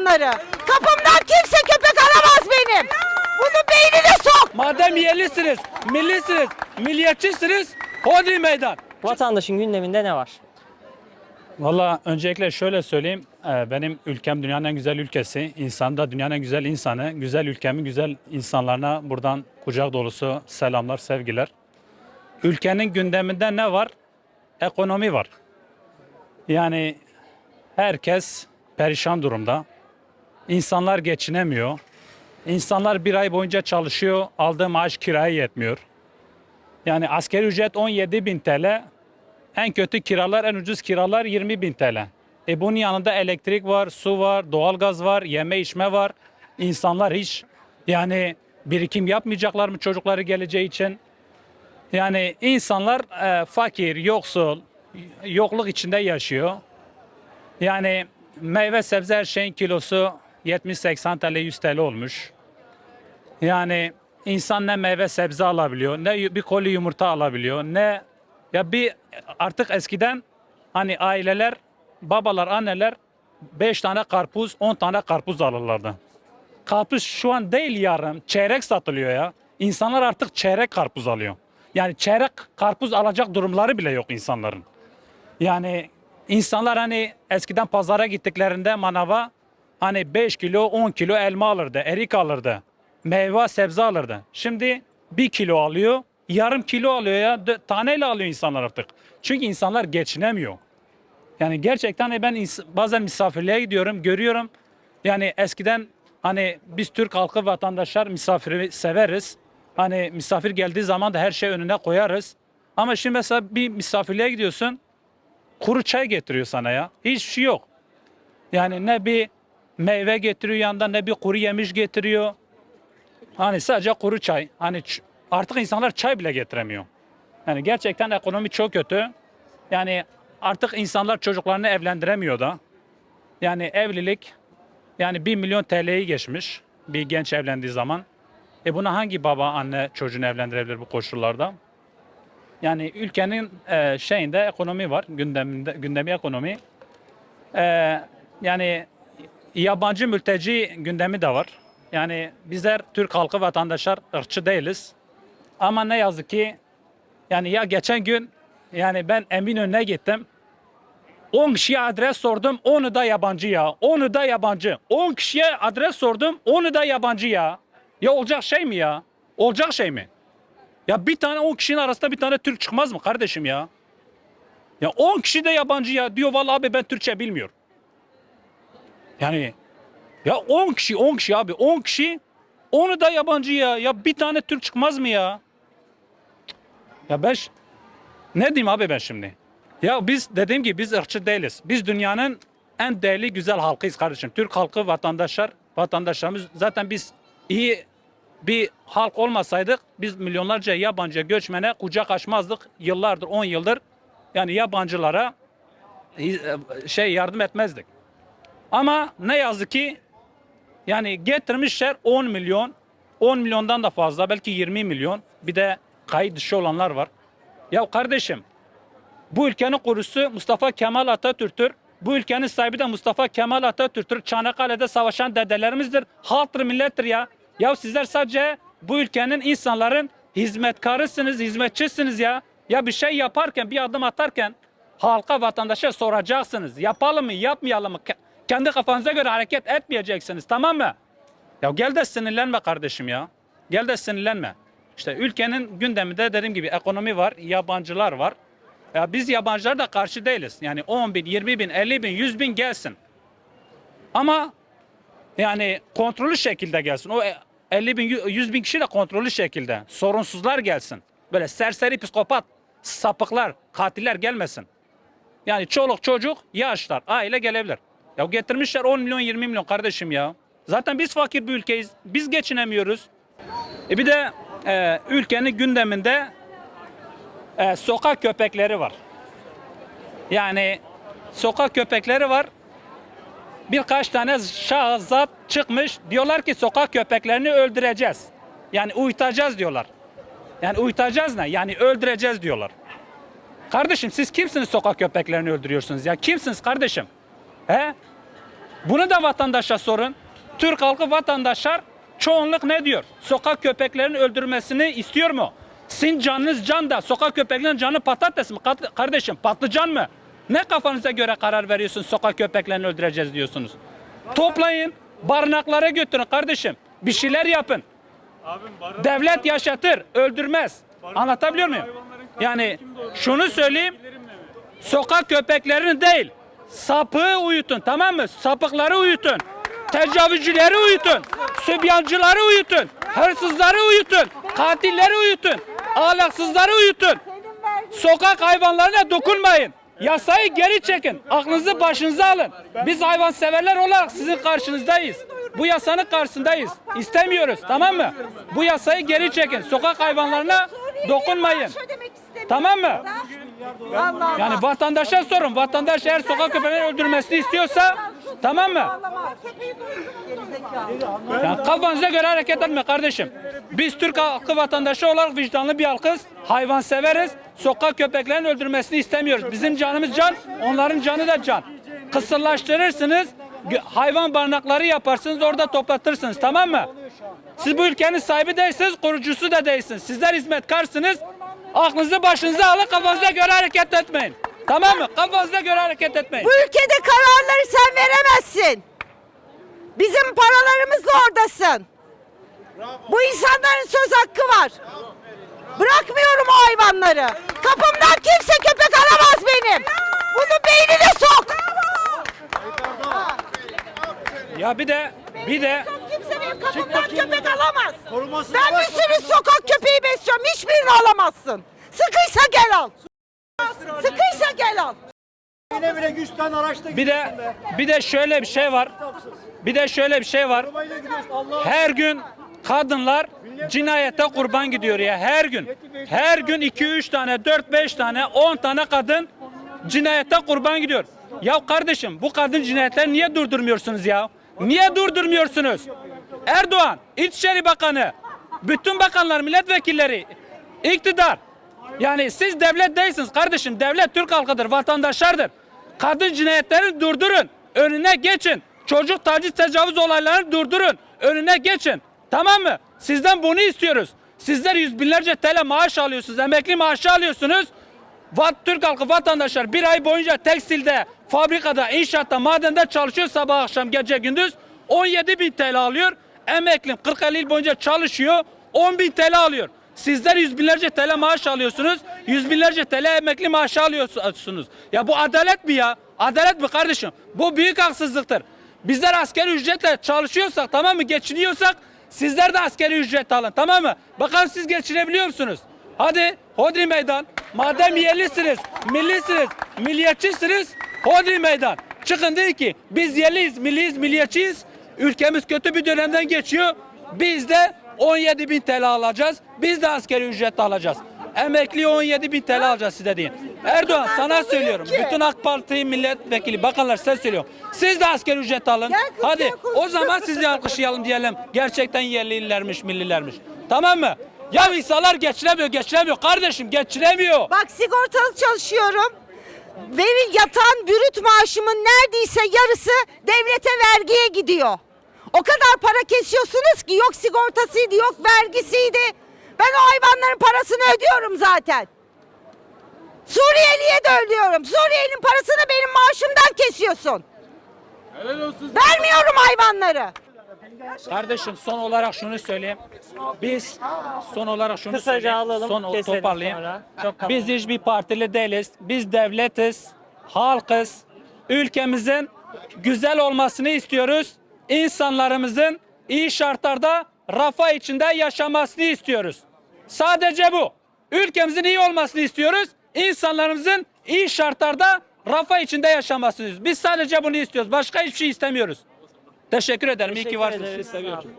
insanları. Kapımdan kimse köpek alamaz benim. Bunu beynine sok. Madem yerlisiniz, millisiniz, milliyetçisiniz, hodri meydan. Vatandaşın gündeminde ne var? Valla öncelikle şöyle söyleyeyim. Ee, Benim ülkem dünyanın en güzel ülkesi. İnsan da dünyanın en güzel insanı. Güzel ülkemin güzel insanlarına buradan kucak dolusu selamlar, sevgiler. Ülkenin gündeminde ne var? Ekonomi var. Yani herkes perişan durumda. İnsanlar geçinemiyor. İnsanlar bir ay boyunca çalışıyor. Aldığı maaş kiraya yetmiyor. Yani asgari ücret 17 bin TL. En kötü kiralar, en ucuz kiralar 20 bin TL. E bunun yanında elektrik var, su var, doğalgaz var, yeme içme var. İnsanlar hiç yani birikim yapmayacaklar mı çocukları geleceği için? Yani insanlar e, fakir, yoksul, yokluk içinde yaşıyor. Yani meyve sebze her şeyin kilosu 70-80 TL 100 TL olmuş. Yani insan ne meyve sebze alabiliyor, ne bir koli yumurta alabiliyor, ne ya bir artık eskiden hani aileler, babalar, anneler 5 tane karpuz, 10 tane karpuz alırlardı. Karpuz şu an değil yarın, çeyrek satılıyor ya. İnsanlar artık çeyrek karpuz alıyor. Yani çeyrek karpuz alacak durumları bile yok insanların. Yani insanlar hani eskiden pazara gittiklerinde manava hani 5 kilo 10 kilo elma alırdı, erik alırdı. Meyve sebze alırdı. Şimdi 1 kilo alıyor, yarım kilo alıyor ya. Taneyle alıyor insanlar artık. Çünkü insanlar geçinemiyor. Yani gerçekten ben bazen misafirliğe gidiyorum, görüyorum. Yani eskiden hani biz Türk halkı vatandaşlar misafiri severiz. Hani misafir geldiği zaman da her şey önüne koyarız. Ama şimdi mesela bir misafirliğe gidiyorsun, kuru çay getiriyor sana ya. Hiçbir şey yok. Yani ne bir meyve getiriyor yanında ne bir kuru yemiş getiriyor. Hani sadece kuru çay. Hani artık insanlar çay bile getiremiyor. Yani gerçekten ekonomi çok kötü. Yani artık insanlar çocuklarını evlendiremiyor da. Yani evlilik yani 1 milyon TL'yi geçmiş bir genç evlendiği zaman. E buna hangi baba anne çocuğunu evlendirebilir bu koşullarda? Yani ülkenin e, şeyinde ekonomi var, gündeminde gündemi ekonomi. E, yani yabancı mülteci gündemi de var. Yani bizler Türk halkı vatandaşlar ırkçı değiliz. Ama ne yazık ki yani ya geçen gün yani ben Eminönü'ne gittim. 10 kişiye adres sordum, onu da yabancı ya. Onu da yabancı. 10 kişiye adres sordum, onu da yabancı ya. Ya olacak şey mi ya? Olacak şey mi? Ya bir tane 10 kişinin arasında bir tane Türk çıkmaz mı kardeşim ya? Ya 10 kişi de yabancı ya. Diyor vallahi abi ben Türkçe bilmiyorum. Yani ya 10 kişi 10 kişi abi 10 kişi onu da yabancı ya. Ya bir tane Türk çıkmaz mı ya? Ya ben ne diyeyim abi ben şimdi? Ya biz dediğim gibi biz ırkçı değiliz. Biz dünyanın en değerli güzel halkıyız kardeşim. Türk halkı vatandaşlar, vatandaşlarımız zaten biz iyi bir halk olmasaydık biz milyonlarca yabancı göçmene kucak açmazdık. Yıllardır 10 yıldır yani yabancılara e, şey yardım etmezdik. Ama ne yazık ki yani getirmişler 10 milyon, 10 milyondan da fazla belki 20 milyon. Bir de kayıt dışı olanlar var. Ya kardeşim bu ülkenin kurucusu Mustafa Kemal Atatürk'tür. Bu ülkenin sahibi de Mustafa Kemal Atatürk'tür. Çanakkale'de savaşan dedelerimizdir. Halktır, millettir ya. Ya sizler sadece bu ülkenin insanların hizmetkarısınız, hizmetçisiniz ya. Ya bir şey yaparken, bir adım atarken halka, vatandaşa soracaksınız. Yapalım mı, yapmayalım mı? Ke- Kendi kafanıza göre hareket etmeyeceksiniz, tamam mı? Ya gel de sinirlenme kardeşim ya. Gel de sinirlenme. İşte ülkenin gündeminde dediğim gibi ekonomi var, yabancılar var. Ya biz yabancılar da karşı değiliz. Yani 10 bin, 20 bin, 50 bin, 100 bin gelsin. Ama yani kontrollü şekilde gelsin. O 50 bin, 100 bin kişi de kontrollü şekilde. Sorunsuzlar gelsin. Böyle serseri psikopat, sapıklar, katiller gelmesin. Yani çoluk çocuk, yaşlar, aile gelebilir. Ya getirmişler 10 milyon 20 milyon kardeşim ya. Zaten biz fakir bir ülkeyiz. Biz geçinemiyoruz. E bir de e, ülkenin gündeminde e, sokak köpekleri var. Yani sokak köpekleri var. Birkaç tane şahzat çıkmış. Diyorlar ki sokak köpeklerini öldüreceğiz. Yani uyutacağız diyorlar. Yani uyutacağız ne? Yani öldüreceğiz diyorlar. Kardeşim siz kimsiniz sokak köpeklerini öldürüyorsunuz ya? Kimsiniz kardeşim? He? Bunu da vatandaşa sorun. Türk halkı vatandaşlar çoğunluk ne diyor? Sokak köpeklerin öldürmesini istiyor mu? Sizin canınız can da sokak köpeklerin canı patates mi? Kat- Kardeşim patlıcan mı? Ne kafanıza göre karar veriyorsun sokak köpeklerini öldüreceğiz diyorsunuz? Toplayın, barınaklara götürün kardeşim. Bir şeyler yapın. Devlet yaşatır, öldürmez. Anlatabiliyor muyum? Yani şunu söyleyeyim. Sokak köpeklerini değil, sapığı uyutun tamam mı? Sapıkları uyutun. Tecavüzcüleri uyutun. Sübyancıları uyutun. Hırsızları uyutun. Katilleri uyutun. Ahlaksızları uyutun. Sokak hayvanlarına dokunmayın. Yasayı geri çekin. Aklınızı başınıza alın. Biz hayvanseverler olarak sizin karşınızdayız. Bu yasanın karşısındayız. İstemiyoruz tamam mı? Bu yasayı geri çekin. Sokak hayvanlarına dokunmayın. Tamam mı? Allah Yani vatandaşa sorun. Vatandaş eğer sokak köpeklerini öldürmesini istiyorsa tamam mı? Yani kafanıza göre hareket etme kardeşim. Biz Türk halkı vatandaşı olarak vicdanlı bir halkız. Hayvan severiz. Sokak köpeklerin öldürmesini istemiyoruz. Bizim canımız can, onların canı da can. Kısırlaştırırsınız, hayvan barınakları yaparsınız, orada toplatırsınız tamam mı? Siz bu ülkenin sahibi değilsiniz, kurucusu da değilsiniz. Sizler hizmetkarsınız. Aklınızı başınıza alın, kafanıza göre hareket etmeyin. Tamam mı? Kafanıza göre hareket etmeyin. Bu ülkede kararları sen veremezsin. Bizim paralarımızla oradasın. Bu insanların söz hakkı var. Bırakmıyorum o hayvanları. Kapımdan kimse köpek alamaz benim. Bunu beynine sok. Ya bir de bir de benim kapımdan köpek alamaz. Ben bir sürü sokak köpeği besliyorum. Hiçbirini alamazsın. Sıkıysa gel al. Sıkıysa gel al. Yine bile 100 tane araçta bir de bir de şöyle bir şey var. Bir de şöyle bir şey var. Arabayla gidiyorsun Allah. Her gün kadınlar cinayete kurban gidiyor ya her gün. Her gün 2 3 tane, 4 5 tane, 10 tane kadın cinayete kurban gidiyor. Ya kardeşim bu kadın cinayetleri niye durdurmuyorsunuz ya? Niye durdurmuyorsunuz? Erdoğan, İçişleri Bakanı, bütün bakanlar, milletvekilleri, iktidar. Yani siz devlet değilsiniz kardeşim. Devlet Türk halkıdır, vatandaşlardır. Kadın cinayetlerini durdurun. Önüne geçin. Çocuk taciz tecavüz olaylarını durdurun. Önüne geçin. Tamam mı? Sizden bunu istiyoruz. Sizler yüz binlerce TL maaş alıyorsunuz. Emekli maaşı alıyorsunuz. Vat, Türk halkı vatandaşlar bir ay boyunca tekstilde, fabrikada, inşaatta, madende çalışıyor sabah akşam gece gündüz. 17 bin TL alıyor. Emekli 40-50 yıl boyunca çalışıyor. 10 bin TL alıyor. Sizler yüz binlerce TL maaş alıyorsunuz. Yüz binlerce TL emekli maaşı alıyorsunuz. Ya bu adalet mi ya? Adalet mi kardeşim? Bu büyük haksızlıktır. Bizler askeri ücretle çalışıyorsak tamam mı geçiniyorsak sizler de askeri ücret alın tamam mı? Bakalım siz geçinebiliyor musunuz? Hadi Hodri meydan. Madem yerlisiniz, millisiniz, milliyetçisiniz Hodri meydan. Çıkın deyin ki biz yerliyiz, milliyiz, milliyetçiyiz. Ülkemiz kötü bir dönemden geçiyor. Biz de 17 bin TL alacağız. Biz de askeri ücret alacağız. Emekli 17 bin TL alacağız size deyin. Erdoğan sana söylüyorum. Bütün AK Parti milletvekili bakanlar size söylüyorum. Siz de askeri ücret alın. Gel kız, Hadi gel kız. o zaman sizi alkışlayalım diyelim. Gerçekten yerlilermiş, millilermiş. Tamam mı? Ya insanlar geçiremiyor, geçiremiyor. Kardeşim geçiremiyor. Bak sigortalı çalışıyorum. Veri yatan bürüt maaşımın neredeyse yarısı devlete vergiye gidiyor. O kadar para kesiyorsunuz ki yok sigortasıydı yok vergisiydi. Ben o hayvanların parasını ödüyorum zaten. Suriyeliye de ödüyorum. Suriyelinin parasını benim maaşımdan kesiyorsun. Vermiyorum hayvanları. Kardeşim son olarak şunu söyleyeyim. Biz son olarak şunu Kısaca söyleyeyim. alalım, Son keselim toparlayayım. sonra. Çok Biz hiçbir partili değiliz. Biz devletiz, halkız. Ülkemizin güzel olmasını istiyoruz. İnsanlarımızın iyi şartlarda rafa içinde yaşamasını istiyoruz. Sadece bu. Ülkemizin iyi olmasını istiyoruz. İnsanlarımızın iyi şartlarda rafa içinde yaşamasını istiyoruz. Biz sadece bunu istiyoruz. Başka hiçbir şey istemiyoruz. Teşekkür ederim. İyi ki Teşekkür varsınız. ederiz. Sizi seviyorum.